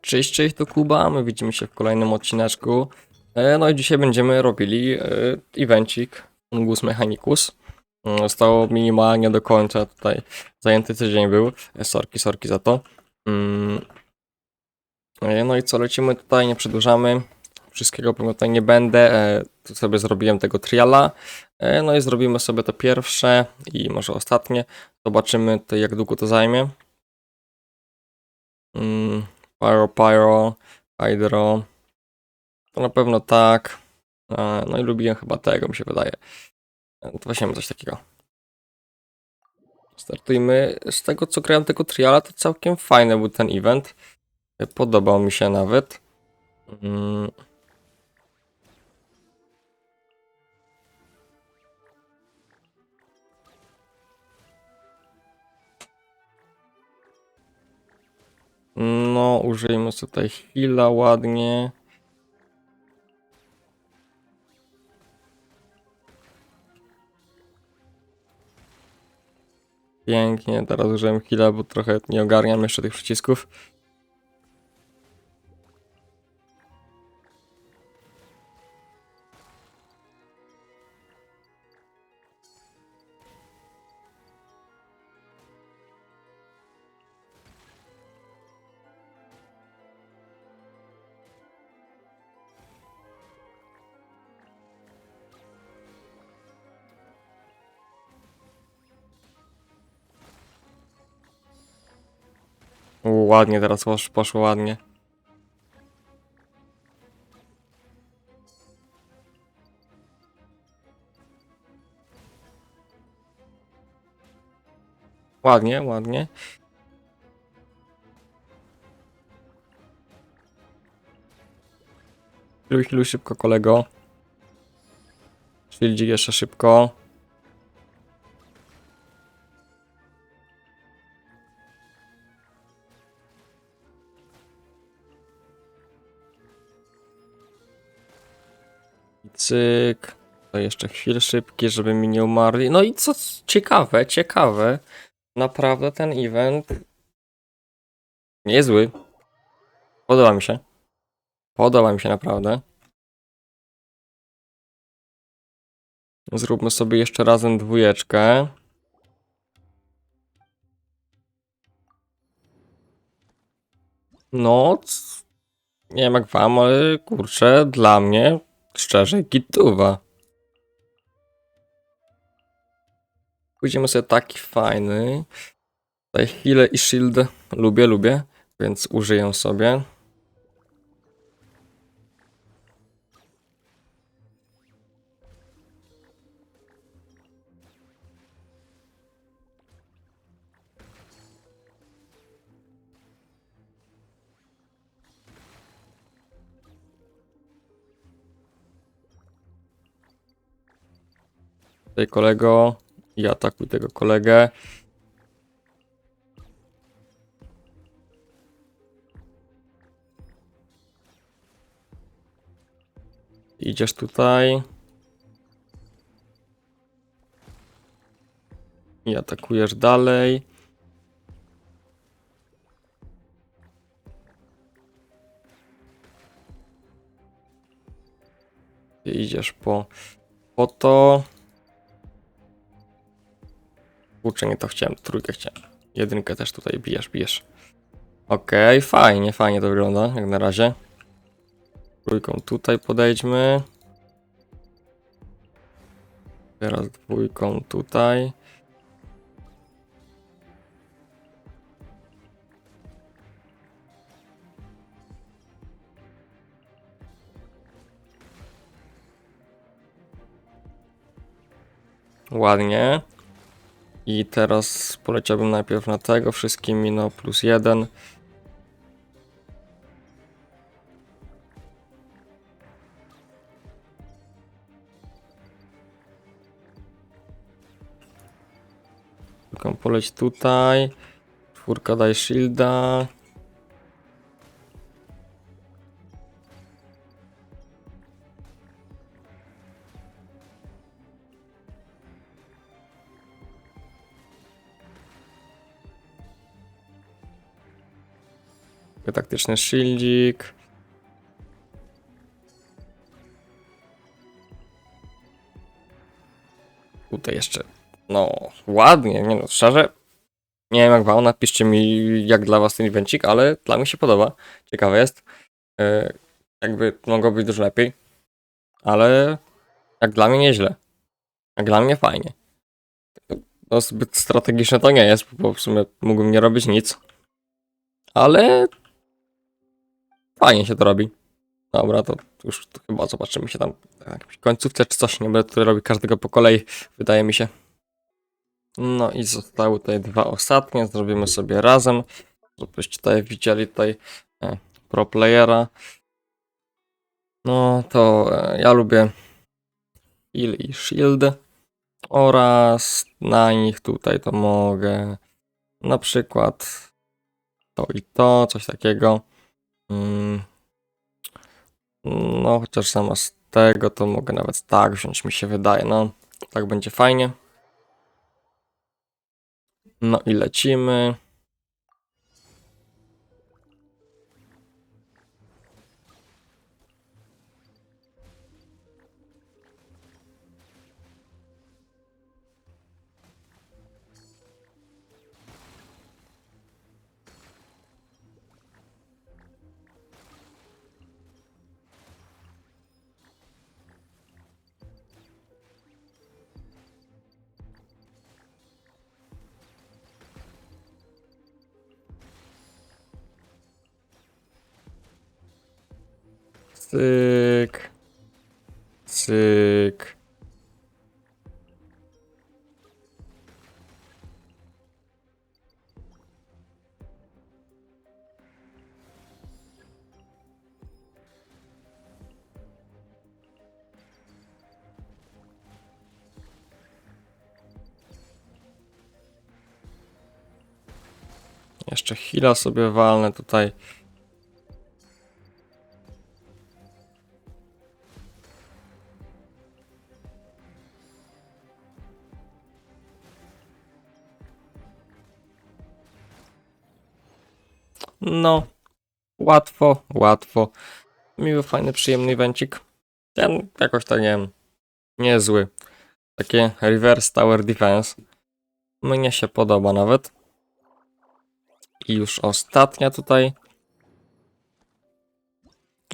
Cześć, cześć, to Kuba, my widzimy się w kolejnym odcineczku. E, No i dzisiaj będziemy robili e, evencik Ungus Mechanicus. Mm, Zostało minimalnie do końca, tutaj zajęty tydzień był, E, sorki, sorki za to. Mm. E, No i co, lecimy tutaj, nie przedłużamy. Wszystkiego pewnie tutaj nie będę, e, tu sobie zrobiłem tego triala. E, No i zrobimy sobie to pierwsze i może ostatnie. Zobaczymy tutaj jak długo to zajmie. Pyro, Pyro, Hydro. To na pewno tak. No i lubiłem chyba tego, mi się wydaje. To weźmiemy coś takiego. Startujmy. Z tego co grałem tego triala, to całkiem fajny był ten event. Podobał mi się nawet. Mm. No, użyjmy tutaj heala ładnie. Pięknie, teraz użyłem heala, bo trochę nie ogarniam jeszcze tych przycisków. Ładnie teraz posz- poszło ładnie. Ładnie, ładnie. Chwiluj, chwiluj, szybko kolego. Shieldzik jeszcze szybko. Cyk. To jeszcze chwilę szybkie, żeby mi nie umarli. No i co ciekawe, ciekawe. Naprawdę ten event niezły. Podoba mi się. Podoba mi się naprawdę. Zróbmy sobie jeszcze razem dwójeczkę. No, nie wiem jak wam, ale kurczę, dla mnie szczerze gituwa. Pójdziemy sobie taki fajny. Tutaj heal i shield lubię, lubię, więc użyję sobie. Tutaj kolego i atakuj tego kolegę. Idziesz tutaj. I atakujesz dalej. Ty idziesz po, po to. Kurczę, nie to chciałem, trójkę chciałem. Jedynkę też tutaj bijesz, bijesz. Okej, fajnie, fajnie to wygląda, jak na razie. Trójką tutaj podejdźmy. Teraz dwójką tutaj. Ładnie. I teraz poleciałbym najpierw na tego, wszystkimi no plus jeden. Tylko poleć tutaj. Czwórka daj shielda. Taktyczny shieldzik. Tutaj jeszcze, no ładnie, nie no, szczerze. Nie wiem jak wam, napiszcie mi jak dla was ten evencik, ale dla mnie się podoba. Ciekawe jest. E, jakby mogło być dużo lepiej. Ale jak dla mnie nieźle. Jak dla mnie fajnie. No zbyt strategiczne to nie jest, bo w sumie mógłbym nie robić nic. Ale fajnie się to robi. Dobra, to już to chyba zobaczymy się tam w jakiejś końcówce czy coś. Nie będę tutaj robić każdego po kolei, wydaje mi się. No i zostały tutaj dwa ostatnie, zrobimy sobie razem. Żebyście tutaj widzieli tutaj e, pro playera. No to e, ja lubię heal i shield oraz na nich tutaj to mogę na przykład to i to, coś takiego. Mm. No, chociaż sama z tego to mogę nawet tak wziąć, mi się wydaje. No, tak będzie fajnie. No i lecimy. Cyk. Cyk. Jeszcze chwila sobie walnę tutaj. Łatwo, łatwo. Miły, fajny, przyjemny evencik. Ten jakoś tak, nie wiem, niezły. Takie reverse tower defense. Mnie się podoba nawet. I już ostatnia tutaj.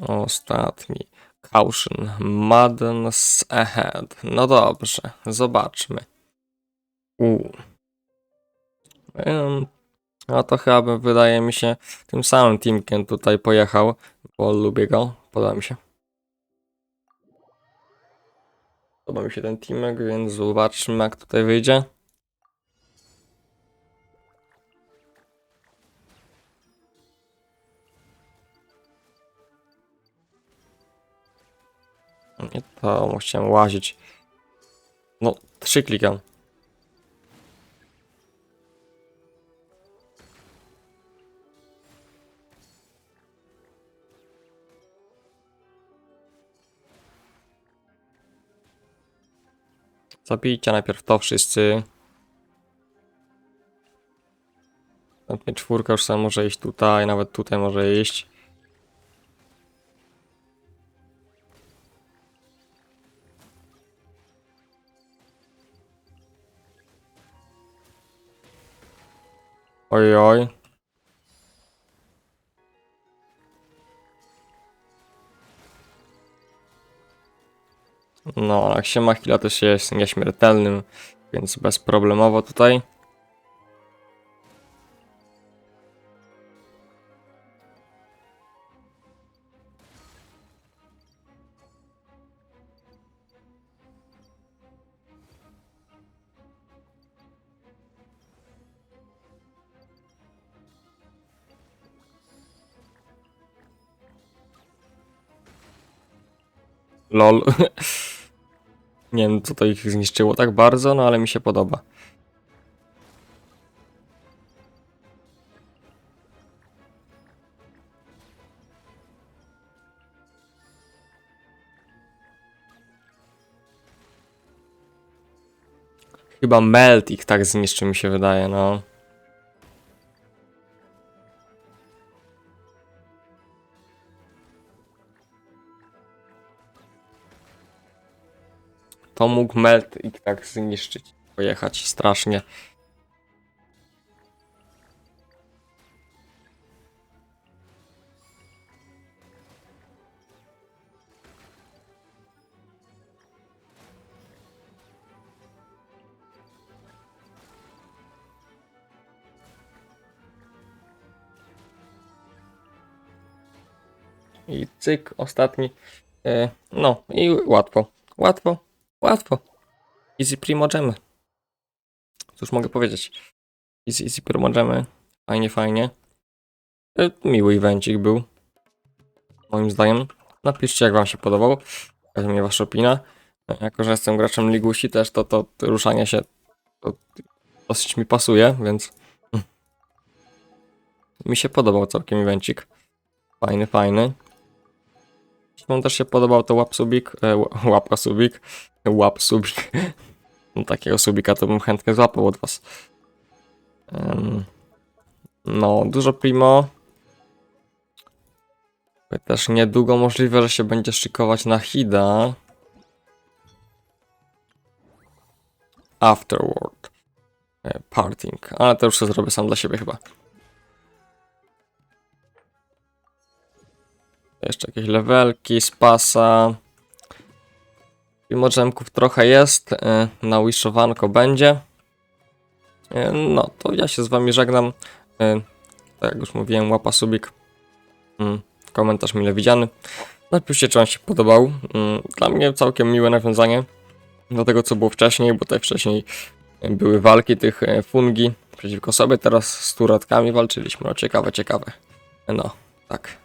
Ostatni. Caution. Madness ahead. No dobrze, zobaczmy. U. Ym, no to chyba bym, wydaje mi się, tym samym teamkiem tutaj pojechał, bo lubię go, podoba mi się. Podoba mi się ten teamek, więc zobaczmy jak tutaj wyjdzie. Nie to, chciałem łazić. No, trzy klikam. Zabijcie najpierw to wszyscy. Następnie czwórka już sobie może iść tutaj, nawet tutaj może iść. Oj, oj. No, jak się ma chwila, to się jest nieśmiertelnym, więc bezproblemowo tutaj. LOL. Nie wiem, co to ich zniszczyło tak bardzo, no ale mi się podoba. Chyba Melt ich tak zniszczy, mi się wydaje, no. To mógł melt i tak zniszczyć. Pojechać strasznie. I cyk, ostatni. E, no i łatwo. Łatwo, łatwo. Easy primo dżemy. Cóż mogę powiedzieć. Easy, easy primo dżemy. Fajnie, fajnie. E, miły evencik był. Moim zdaniem. Napiszcie jak wam się podobał. Pokażę mi wasza opinia. E, Jako, że jestem graczem Ligusi też, to, to ruszanie się to dosyć mi pasuje, więc mi się podobał całkiem evencik. Fajny, fajny. Wam też się podobał to łap subik, e, ła- łapka subik, łap subik. No, takiego subika to bym chętnie złapał od was. Em, no, dużo primo. Też niedługo możliwe, że się będzie szykować na Hida. Afterward. E, Parting. Ale to już sobie zrobię sam dla siebie chyba. Jeszcze jakieś levelki z pasa. Mimo trochę jest. e, Na wishowanko będzie. E, No, to ja się z wami żegnam. E, Tak jak już mówiłem, łapa subik. Mm, Komentarz mile widziany. Napiszcie, czy wam się podobał. Mm, Dla mnie całkiem miłe nawiązanie do tego, co było wcześniej, bo tutaj wcześniej były walki tych fungi przeciwko sobie. Teraz z turetkami walczyliśmy. No, ciekawe, ciekawe. No, tak.